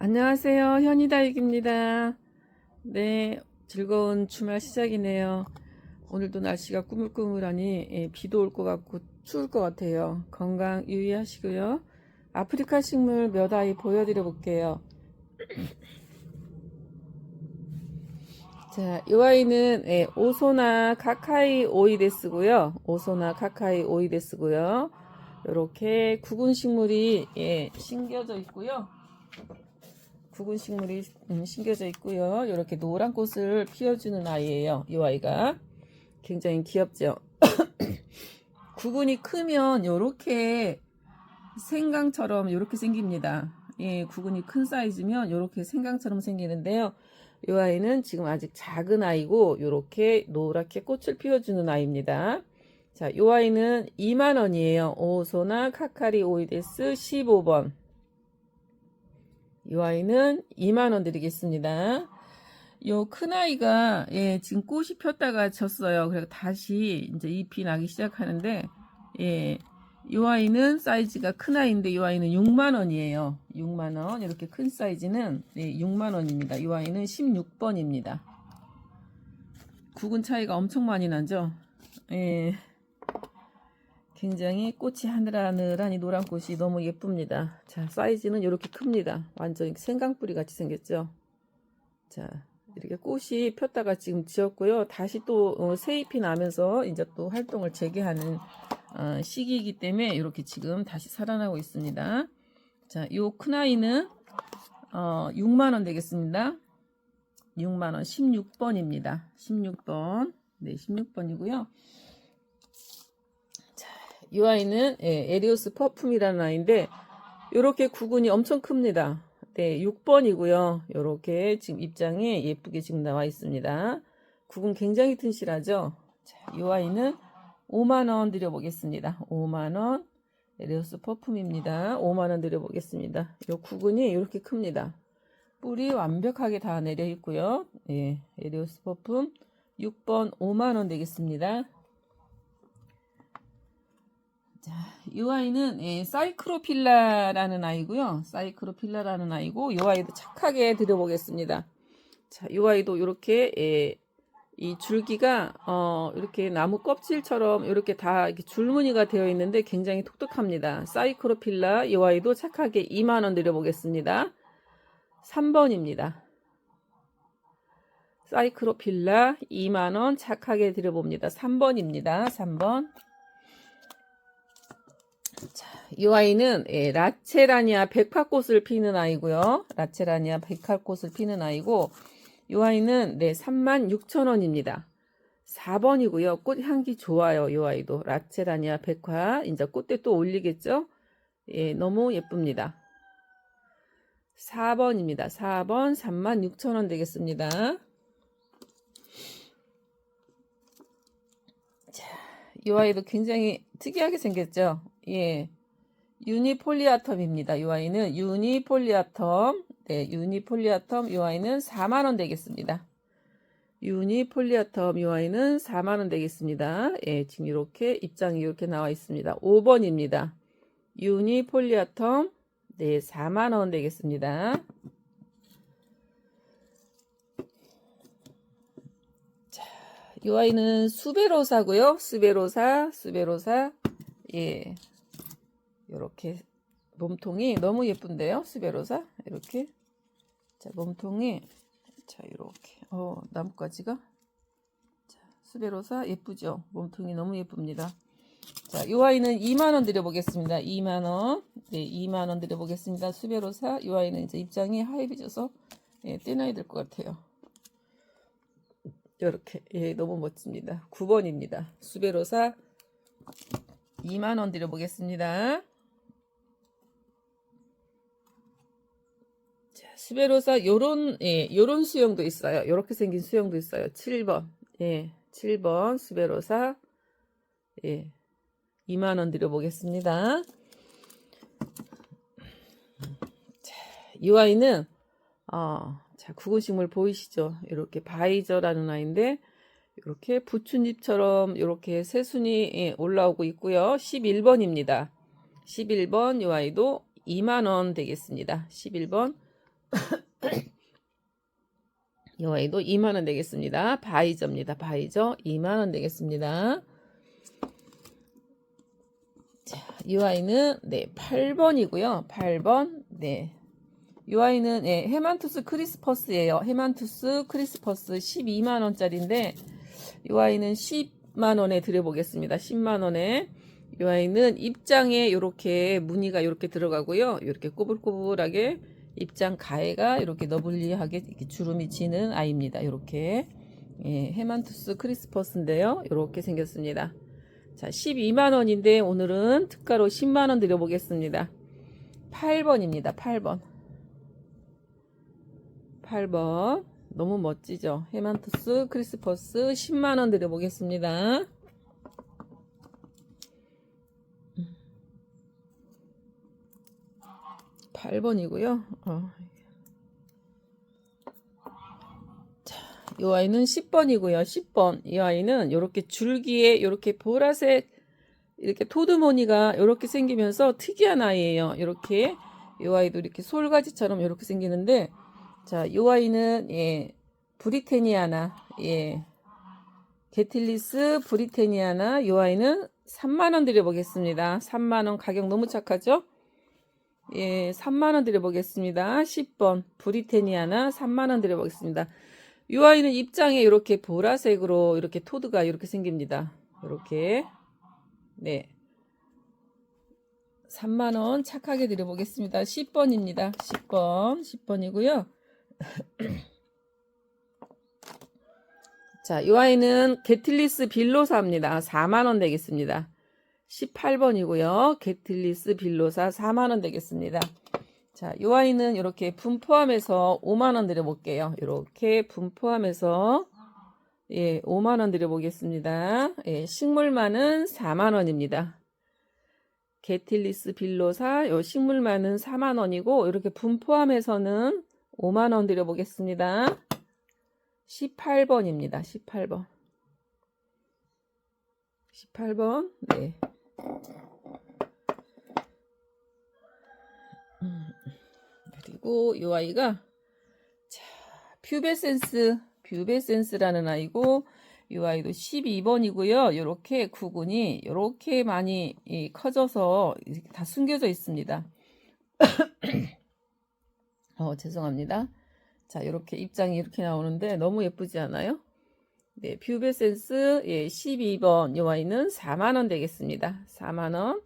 안녕하세요. 현이다육입니다. 네, 즐거운 주말 시작이네요. 오늘도 날씨가 꾸물꾸물하니 예, 비도 올 것 같고 추울 것 같아요. 건강 유의하시고요. 아프리카 식물 몇 아이 보여드려 볼게요. 자, 이 아이는 예, 오소나 카카이 오이데스고요. 오소나 카카이 오이데스고요. 이렇게 구근 식물이 예, 심겨져 있고요. 굵은 식물이 음, 심겨져 있고요. 이렇게 노란 꽃을 피워주는 아이예요. 이 아이가 굉장히 귀엽죠. 구근이 크면 이렇게 생강처럼 이렇게 생깁니다. 예, 구근이 큰 사이즈면 이렇게 생강처럼 생기는데요. 이 아이는 지금 아직 작은 아이고 이렇게 노랗게 꽃을 피워주는 아이입니다. 자, 이 아이는 2만 원이에요. 오소나 카카리 오이데스 15번. 이 아이는 2만원 드리겠습니다. 요 큰 아이가, 예, 지금 꽃이 폈다가 졌어요. 그래서 다시 이제 잎이 나기 시작하는데, 예, 이 아이는 사이즈가 큰 아이인데, 이 아이는 6만 원이에요. 6만 원. 이렇게 큰 사이즈는, 예, 6만 원입니다. 이 아이는 16번입니다. 굵은 차이가 엄청 많이 나죠? 예. 굉장히 꽃이 하늘하늘하니 노란 꽃이 너무 예쁩니다. 자, 사이즈는 이렇게 큽니다. 완전히 생강뿌리 같이 생겼죠. 자, 이렇게 꽃이 폈다가 지금 지었고요. 다시 또 어, 새잎이 나면서 이제 또 활동을 재개하는 어, 시기이기 때문에 이렇게 지금 다시 살아나고 있습니다. 자, 요 큰 아이는 어, 6만 원 되겠습니다. 6만 원 16번입니다. 16번. 네, 16번이고요. 이 아이는 예, 에리오스 퍼퓸이라는 아이인데 이렇게 구근이 엄청 큽니다. 네, 6번이고요. 이렇게 지금 입장에 예쁘게 지금 나와 있습니다. 구근 굉장히 튼실하죠. 자, 이 아이는 5만 원 드려보겠습니다. 5만 원 에리오스 퍼퓸입니다. 5만 원 드려보겠습니다. 이 구근이 이렇게 큽니다. 뿌리 완벽하게 다 내려 있고요. 예, 에리오스 퍼퓸 6번 5만 원 되겠습니다. 자, 이 아이는 예, 사이크로필라라는 아이고요. 사이크로필라라는 아이고 이 아이도 착하게 드려보겠습니다. 자, 이 아이도 이렇게 예, 이 줄기가 어, 이렇게 나무 껍질처럼 이렇게 다 이렇게 줄무늬가 되어 있는데 굉장히 독특합니다. 사이크로필라 이 아이도 착하게 2만 원 드려보겠습니다. 3번입니다. 사이크로필라 2만 원 착하게 드려봅니다. 3번입니다. 3번. 자, 이 아이는 예, 라체라니아 백화꽃을 피는 아이고요. 라체라니아 백화꽃을 피는 아이고 이 아이는 네, 36,000원입니다. 4번이고요. 꽃 향기 좋아요. 이 아이도 라체라니아 백화 이제 꽃대 또 올리겠죠? 예, 너무 예쁩니다. 4번입니다. 4번 36,000원 되겠습니다. 자, 이 아이도 굉장히 특이하게 생겼죠? 예. 유니폴리아텀입니다. 이 아이는 유니폴리아텀. 네, 유니폴리아텀. 이 아이는 4만 원 되겠습니다. 유니폴리아텀. 이 아이는 4만 원 되겠습니다. 예, 지금 이렇게 입장이 이렇게 나와 있습니다. 5번입니다. 유니폴리아텀. 네, 4만 원 되겠습니다. 자, 이 아이는 수베로사고요. 수베로사, 수베로사. 예. 이렇게 몸통이 너무 예쁜데요. 스베로사 이렇게 자 몸통이 자 이렇게 어 나뭇가지가 자 스베로사 예쁘죠. 몸통이 너무 예쁩니다. 자, 이 아이는 2만 원 드려보겠습니다. 2만 원, 네, 2만 원 드려보겠습니다. 수베로사, 이 아이는 이제 입장이 하얘져서 예, 떼놔야 될 것 같아요. 이렇게 예, 너무 멋집니다. 9번입니다. 수베로사 2만 원 드려보겠습니다. 자, 스베로사 요런 예, 요런 수영도 있어요. 요렇게 생긴 수영도 있어요. 7번. 예. 7번 스베로사 예. 2만 원 드려 보겠습니다. 자, 이 아이는 어, 자, 구근 식물 보이시죠? 이렇게 바이저라는 아이인데 이렇게 부춘잎처럼 이렇게 새순이 예, 올라오고 있고요. 11번입니다. 11번 이 아이도 2만 원 되겠습니다. 11번 이 아이도 2만원 되겠습니다. 바이저입니다. 바이저 2만원 되겠습니다. 자, 이 아이는 네, 8번이고요. 8번. 네. 이 아이는 예, 헤만투스 크리스퍼스예요. 헤만투스 크리스퍼스 12만 원짜리인데 이 아이는 10만 원에 드려 보겠습니다. 10만 원에 이 아이는 입장에 이렇게 무늬가 이렇게 들어가고요. 이렇게 꼬불꼬불하게 입장 가해가 이렇게 너블리하게 이렇게 주름이 지는 아이입니다. 이렇게 예, 헤만투스 크리스퍼스인데요. 이렇게 생겼습니다. 자, 12만 원인데 오늘은 특가로 10만 원 드려보겠습니다. 8번입니다. 8번. 8번. 너무 멋지죠? 헤만투스 크리스퍼스 10만 원 드려보겠습니다. 8번이고요. 어. 자, 이 아이는 10번이고요. 10번. 이 아이는 이렇게 줄기에 이렇게 보라색 이렇게 토드무늬가 이렇게 생기면서 특이한 아이예요. 이렇게 이 아이도 이렇게 솔가지처럼 이렇게 생기는데 자, 이 아이는 예, 브리테니아나 예. 게틸리스 브리테니아나 이 아이는 3만 원 드려 보겠습니다. 3만 원 가격 너무 착하죠? 예, 3만원 드려보겠습니다. 10번, 브리테니아나 3만원 드려보겠습니다. 이 아이는 입장에 이렇게 보라색으로 이렇게 토드가 이렇게 생깁니다. 이렇게. 네. 3만원 착하게 드려보겠습니다. 10번입니다. 10번, 10번이고요. 자, 이 아이는 게틸리스 빌로사입니다. 4만원 되겠습니다. 18번이고요. 게틀리스 빌로사 4만원 되겠습니다. 자, 이 아이는 이렇게 분 포함해서 5만원 드려볼게요. 이렇게 분 포함해서 예, 5만원 드려보겠습니다. 예, 식물만은 4만원입니다. 게틸리스 빌로사 요 식물만은 4만원이고 이렇게 분 포함해서는 5만원 드려보겠습니다. 18번입니다. 18번. 18번. 네. 음, 그리고 이 아이가 자, 퓨베센스 퓨베센스라는 아이고 이 아이도 12번이고요. 이렇게 구근이 이렇게 많이 커져서 다 숨겨져 있습니다. 어, 죄송합니다. 자, 이렇게 입장이 이렇게 나오는데 너무 예쁘지 않아요? 네, 뷰베센스 예, 12번 이 와인은 4만원 되겠습니다. 4만원.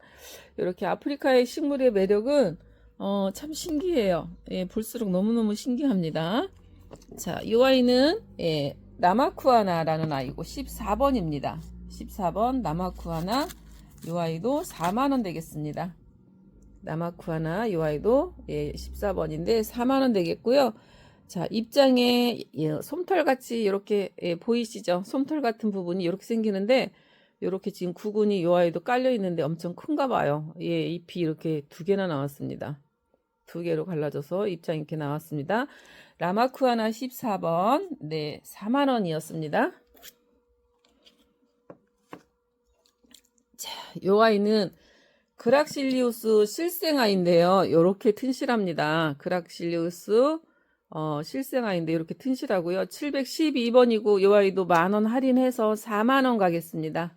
이렇게 아프리카의 식물의 매력은 어, 참 신기해요. 예, 볼수록 너무너무 신기합니다. 자, 이 와인은 예, 나마쿠아나라는 아이고 14번입니다. 14번 나마쿠아나 이 아이도 4만원 되겠습니다. 나마쿠아나 이 아이도 예, 14번인데 4만원 되겠고요. 자, 입장에 예, 솜털 같이 이렇게 예, 보이시죠? 솜털 같은 부분이 이렇게 생기는데 이렇게 지금 구근이 요 아이도 깔려 있는데 엄청 큰가 봐요. 예, 잎이 이렇게 두 개나 나왔습니다. 두 개로 갈라져서 입장 이렇게 나왔습니다. 라마쿠아나 14번. 네, 4만 원이었습니다. 자, 요 아이는 그락실리우스 실생아인데요. 이렇게 튼실합니다. 그락실리우스 어, 실생아인데 이렇게 튼실하고요. 712번이고 이 아이도 만원 할인해서 4만원 가겠습니다.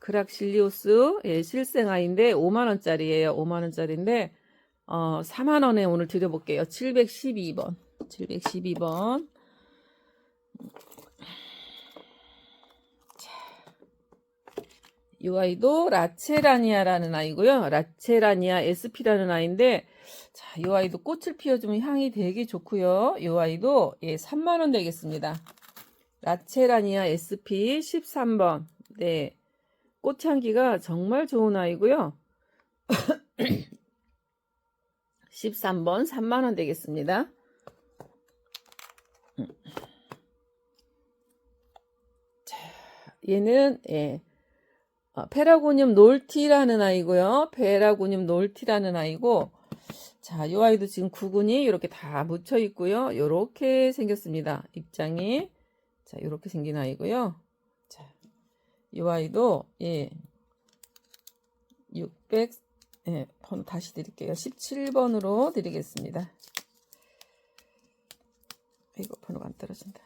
그락실리오스 예, 실생아인데 5만원짜리예요. 5만원짜리인데 어, 4만원에 오늘 드려볼게요. 712번 712번 이 아이도 라체라니아라는 아이고요. 라체라니아 SP라는 아이인데 자, 이 아이도 꽃을 피워주면 향이 되게 좋고요. 이 아이도 예, 3만원 되겠습니다. 라체라니아 SP 13번. 네. 꽃향기가 정말 좋은 아이고요. 13번 3만원 되겠습니다. 자, 얘는 예, 어, 페라고늄 놀티라는 아이고요. 페라고늄 놀티라는 아이고 자, 이 아이도 지금 구근이 이렇게 다 묻혀 있고요. 이렇게 생겼습니다. 입장이. 자, 이렇게 생긴 아이고요. 자, 이 아이도, 예, 600, 예, 번호 다시 드릴게요. 17번으로 드리겠습니다. 이거 번호가 안 떨어진다.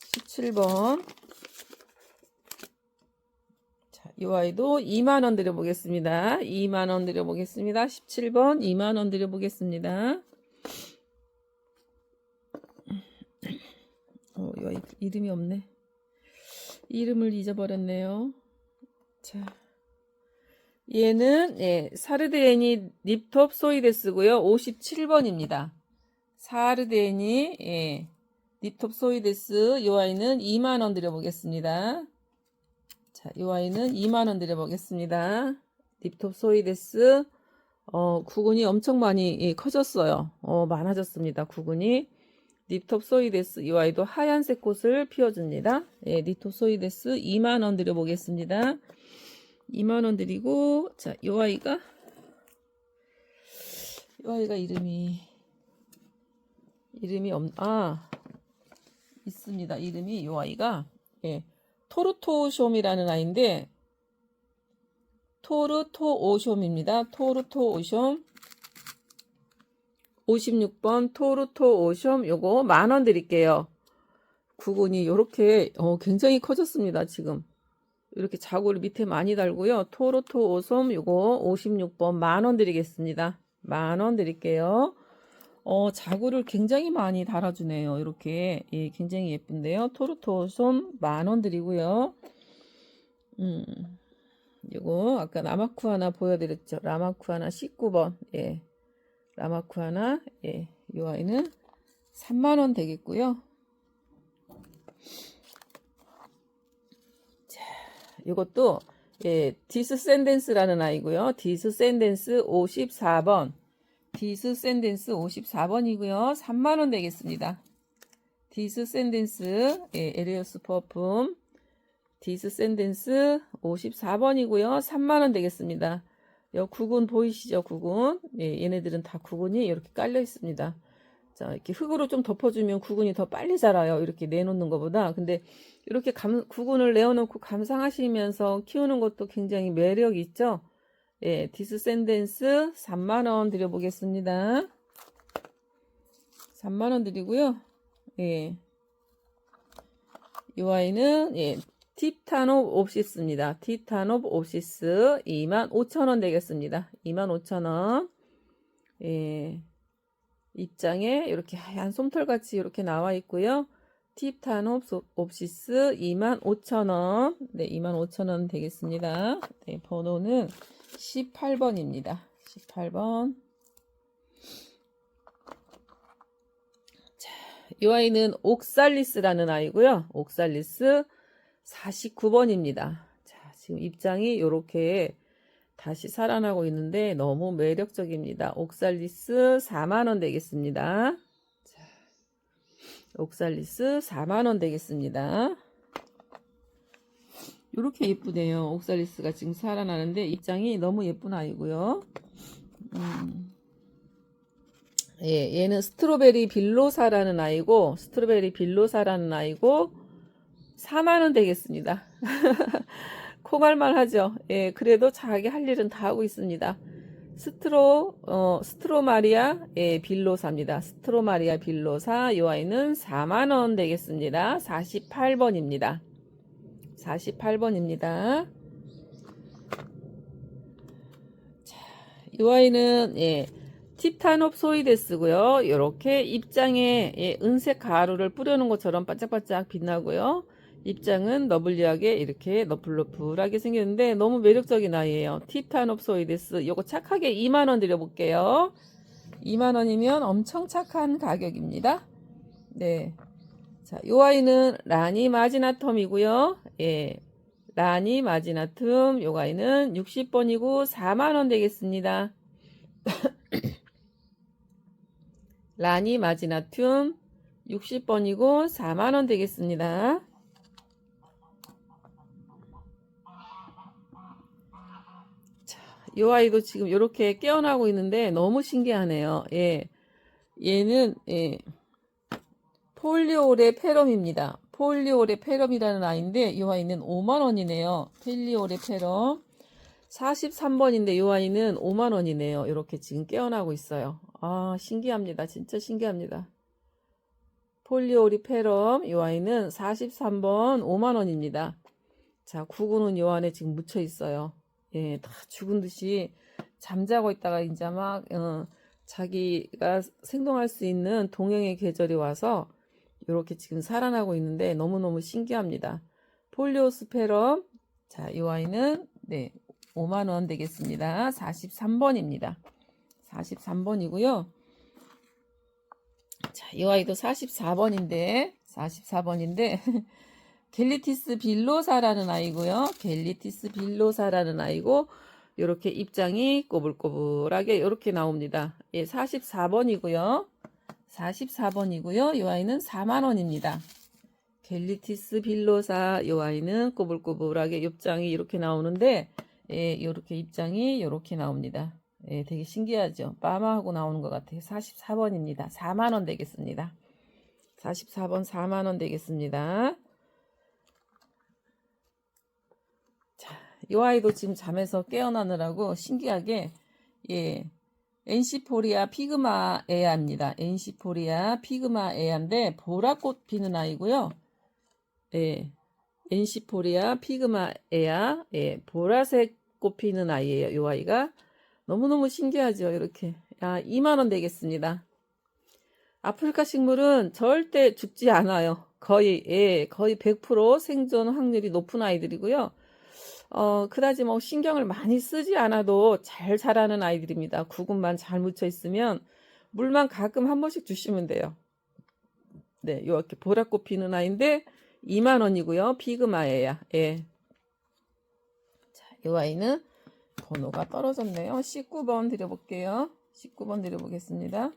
17번. 자, 이 아이도 2만원 드려보겠습니다. 2만원 드려보겠습니다. 17번 2만원 드려보겠습니다. 어, 이 아이 이름이 없네. 이름을 잊어버렸네요. 자. 얘는 예, 사르데니 립톱 소이데스고요. 57번입니다. 사르데니 예, 립톱 소이데스 요 아이는 2만 원 드려보겠습니다. 자, 요 아이는 2만 원 드려보겠습니다. 립톱 소이데스 어, 구근이 엄청 많이 예, 커졌어요. 어, 많아졌습니다. 구근이 립톱 소이데스 이 아이도 하얀색 꽃을 피워줍니다. 예, 립톱 소이데스 2만 원 드려보겠습니다. 2만원 드리고, 자, 요 아이가, 요 아이가 이름이, 이름이 없, 아, 있습니다. 이름이 요 아이가, 예, 토르토오숑이라는 아이인데, 토르토오숑입니다. 토르토오숑. 56번 토르토오숑 요거 만 원 드릴게요. 구근이 요렇게, 어, 굉장히 커졌습니다. 지금. 이렇게 자구를 밑에 많이 달고요. 토로토 오솜 요거 56번 만 원 드리겠습니다. 만 원 드릴게요. 어, 자구를 굉장히 많이 달아주네요. 이렇게. 예, 굉장히 예쁜데요. 토로토 오솜 만원 드리고요. 음, 요거 아까 라마쿠 하나 보여드렸죠. 라마쿠 하나 19번. 예. 라마쿠 하나. 예. 요 아이는 3만 원 되겠고요. 이것도 예, 디스센덴스라는 아이고요. 디스센덴스 54번. 디스센덴스 54번이고요. 3만 원 되겠습니다. 디스센덴스 예, 에리어스 퍼퓸 디스센덴스 54번이고요. 3만 원 되겠습니다. 여 구근 보이시죠? 구근. 예, 얘네들은 다 구근이 이렇게 깔려 있습니다. 자, 이렇게 흙으로 좀 덮어주면 구근이 더 빨리 자라요. 이렇게 내놓는 것보다. 근데 이렇게 감, 구근을 내어놓고 감상하시면서 키우는 것도 굉장히 매력 있죠? 예, 디스센덴스 3만원 드려보겠습니다. 3만원 드리고요. 예. 이 아이는, 예, 티타노 옵시스입니다. 티타노 옵시스 25,000원 되겠습니다. 25,000원. 예. 입장에 이렇게 하얀 솜털같이 이렇게 나와 있고요. 팁탄 옵시스 25,000원. 네, 25,000원 되겠습니다. 네, 번호는 18번입니다. 18번. 자, 이 아이는 옥살리스라는 아이고요. 옥살리스 49번입니다. 자, 지금 입장이 이렇게 다시 살아나고 있는데 너무 매력적입니다. 옥살리스 4만원 되겠습니다. 자, 옥살리스 4만원 되겠습니다. 이렇게 예쁘네요. 옥살리스가 지금 살아나는데 입장이 너무 예쁜 아이고요. 음. 예, 얘는 스트로베리 빌로사라는 아이고 스트로베리 빌로사라는 아이고 4만원 되겠습니다. 콩알만 하죠. 예, 그래도 자기 할 일은 다 하고 있습니다. 스트로, 어, 스트로마리아, 예, 빌로사입니다. 스트로마리아 빌로사, 이 아이는 4만 원 되겠습니다. 48번입니다. 48번입니다. 자, 이 아이는, 예, 티타노 소이데스고요. 이렇게 입장에 예, 은색 가루를 뿌려놓은 것처럼 반짝반짝 빛나고요. 입장은 너블리하게 이렇게 너플너플하게 생겼는데 너무 매력적인 아이예요. 티타노소이데스 요거 착하게 2만원 드려볼게요. 2만원이면 엄청 착한 가격입니다. 네. 자, 요 아이는 라니 마지나텀이고요. 예. 라니 마지나툼 요 아이는 60번이고 4만원 되겠습니다. 라니 마지나툼 60번이고 4만원 되겠습니다. 이 아이도 지금 이렇게 깨어나고 있는데 너무 신기하네요. 예. 얘는 예. 폴리오레 페럼입니다. 폴리오레 페럼이라는 아이인데 이 아이는 5만 원이네요. 폴리오레 페럼 43번인데 이 아이는 5만 원이네요. 이렇게 지금 깨어나고 있어요. 아, 신기합니다. 진짜 신기합니다. 폴리오리 페럼 이 아이는 43번 5만 원입니다. 자, 구구는 요 안에 지금 묻혀 있어요. 예, 다 죽은 듯이 잠자고 있다가 이제 막 어, 자기가 생동할 수 있는 동행의 계절이 와서 이렇게 지금 살아나고 있는데 너무너무 신기합니다. 폴리오스페럼 자, 이 아이는 네, 5만 원 되겠습니다. 43번입니다. 43번이고요. 자, 이 아이도 44번인데 44번인데 겔리티스 빌로사라는 아이고요. 겔리티스 빌로사라는 아이고 이렇게 입장이 꼬불꼬불하게 이렇게 나옵니다. 예, 44번이고요. 44번이고요. 이 아이는 4만 원입니다. 겔리티스 빌로사 이 아이는 꼬불꼬불하게 입장이 이렇게 나오는데 예, 이렇게 입장이 이렇게 나옵니다. 예, 되게 신기하죠. 빠마하고 나오는 것 같아요. 44번입니다. 4만 원 되겠습니다. 44번 4만 원 되겠습니다. 자, 이 아이도 지금 잠에서 깨어나느라고 신기하게 예, 엔시포리아 피그마 에아입니다. 엔시포리아 피그마 에아인데 보라꽃 피는 아이고요. 예, 엔시포리아 피그마 에아, 예, 보라색 꽃 피는 아이예요. 이 아이가 너무너무 신기하죠. 이렇게 야, 2만 원 되겠습니다. 아프리카 식물은 절대 죽지 않아요. 거의 예, 거의 100% 생존 확률이 높은 아이들이고요. 어, 그다지 뭐 신경을 많이 쓰지 않아도 잘 자라는 아이들입니다. 구근만 잘 묻혀 있으면 물만 가끔 한 번씩 주시면 돼요. 네, 이렇게 보라꽃 피는 아이인데 2만 원이고요. 피그마예요. 예. 자, 이 아이는 번호가 떨어졌네요. 19번 드려볼게요. 19번 드려보겠습니다.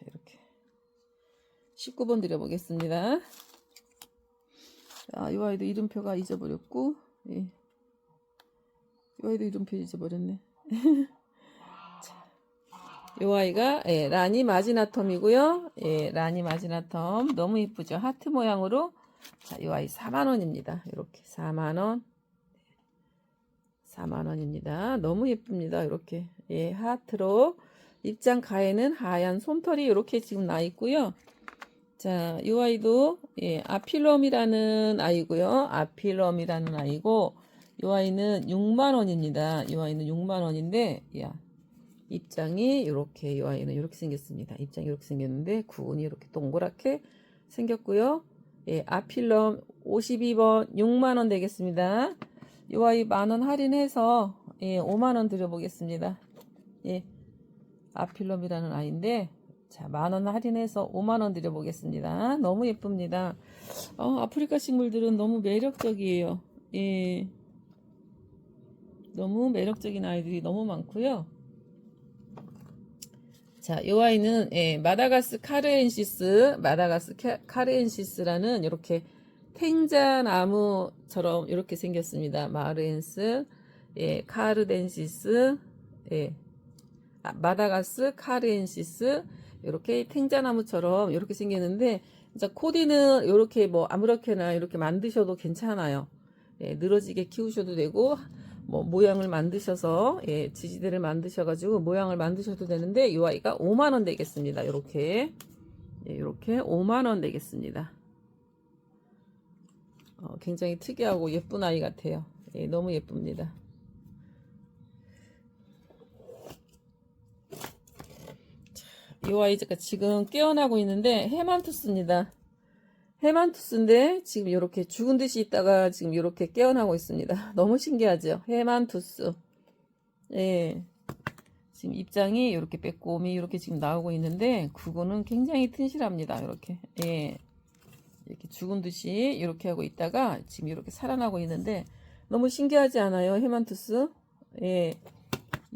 이렇게 19번 드려보겠습니다. 아, 이 아이도 이름표가 잊어버렸고, 예. 이 아이도 이름표 잊어버렸네. 자, 이 아이가 예, 라니 마지나텀이고요. 예, 라니 마지나텀 너무 이쁘죠. 하트 모양으로 자, 이 아이 4만 원입니다. 이렇게 4만 원. 4만 원입니다. 너무 예쁩니다. 이렇게 예, 하트로 입장 가에는 하얀 솜털이 이렇게 지금 나 있고요. 자, 이 아이도 예, 아필럼이라는 아이고요. 아필럼이라는 아이고 이 아이는 6만 원입니다. 이 아이는 6만 원인데 야, 입장이 이렇게 이 아이는 이렇게 생겼습니다. 입장이 이렇게 생겼는데 구근이 이렇게 동그랗게 생겼고요. 예, 아필럼 52번 6만 원 되겠습니다. 이 아이 만 원 할인해서 예, 5만 원 드려 보겠습니다. 예, 아필럼이라는 아이인데 자, 만 원 할인해서 5만 원 드려보겠습니다. 너무 예쁩니다. 어, 아프리카 식물들은 너무 매력적이에요. 예. 너무 매력적인 아이들이 너무 많고요. 자, 이 아이는 예, 마다가스 카르엔시스, 마다가스 카- 카르엔시스라는 이렇게 탱자 나무처럼 이렇게 생겼습니다. 마르엔스, 예, 카르덴시스, 예, 아, 마다가스 카르엔시스 이렇게 탱자나무처럼 이렇게 생겼는데 이제 코디는 이렇게 뭐 아무렇게나 이렇게 만드셔도 괜찮아요. 예, 늘어지게 키우셔도 되고 뭐 모양을 만드셔서 예, 지지대를 만드셔가지고 모양을 만드셔도 되는데 이 아이가 5만 원 되겠습니다. 이렇게 예, 이렇게 5만 원 되겠습니다. 어, 굉장히 특이하고 예쁜 아이 같아요. 예, 너무 예쁩니다. 이 아이가 지금 깨어나고 있는데 해만투스입니다. 해만투스인데 지금 이렇게 죽은 듯이 있다가 지금 이렇게 깨어나고 있습니다. 너무 신기하죠? 해만투스. 예. 지금 입장이 이렇게 빼꼼히 이렇게 지금 나오고 있는데 그거는 굉장히 튼실합니다. 이렇게. 예. 이렇게 죽은 듯이 이렇게 하고 있다가 지금 이렇게 살아나고 있는데 너무 신기하지 않아요? 해만투스? 예.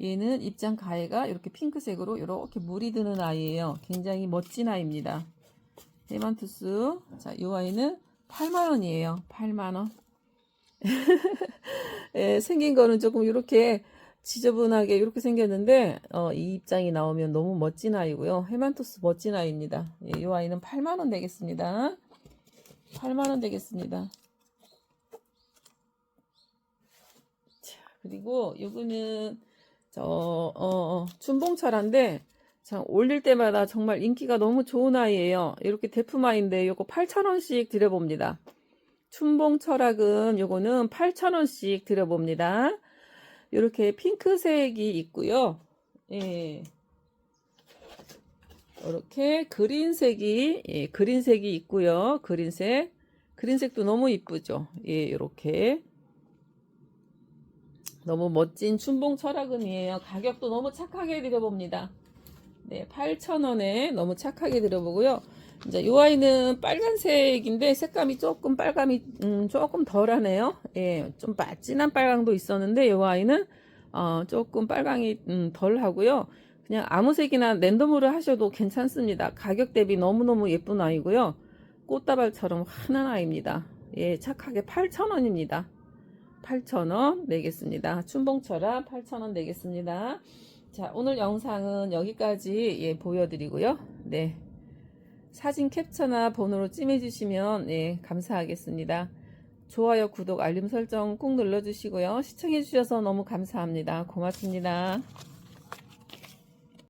얘는 입장 가해가 이렇게 핑크색으로 이렇게 물이 드는 아이예요. 굉장히 멋진 아이입니다. 헤만투스. 자, 이 아이는 8만 원이에요. 8만 원. 예, 생긴 거는 조금 이렇게 지저분하게 이렇게 생겼는데 어, 이 입장이 나오면 너무 멋진 아이고요. 헤만투스 멋진 아이입니다. 예, 이 아이는 8만 원 되겠습니다. 8만 원 되겠습니다. 자, 그리고 요거는 저, 어, 어, 춘봉철인데, 참, 올릴 때마다 정말 인기가 너무 좋은 아이예요. 이렇게 대품아인데, 요거 8,000원씩 드려봅니다. 춘봉 철학은 요거는 8,000원씩 드려봅니다. 이렇게 핑크색이 있고요. 예. 이렇게 그린색이, 예, 그린색이 있고요. 그린색. 그린색도 너무 이쁘죠. 예, 이렇게. 너무 멋진 춘봉 철학은이에요. 가격도 너무 착하게 드려봅니다. 네, 8,000원에 너무 착하게 드려보고요. 이제 이 아이는 빨간색인데 색감이 조금 빨감이 음, 조금 덜하네요. 예, 좀 빠- 진한 빨강도 있었는데 이 아이는 어, 조금 빨강이 음, 덜하고요. 그냥 아무 색이나 랜덤으로 하셔도 괜찮습니다. 가격 대비 너무너무 예쁜 아이고요. 꽃다발처럼 환한 아이입니다. 예, 착하게 8,000원입니다. 8,000원 내겠습니다. 춘봉철아 8,000원 내겠습니다. 자, 오늘 영상은 여기까지 예, 보여드리고요. 네. 사진 캡처나 번호로 찜해주시면 예, 감사하겠습니다. 좋아요, 구독, 알림 설정 꼭 눌러주시고요. 시청해주셔서 너무 감사합니다. 고맙습니다.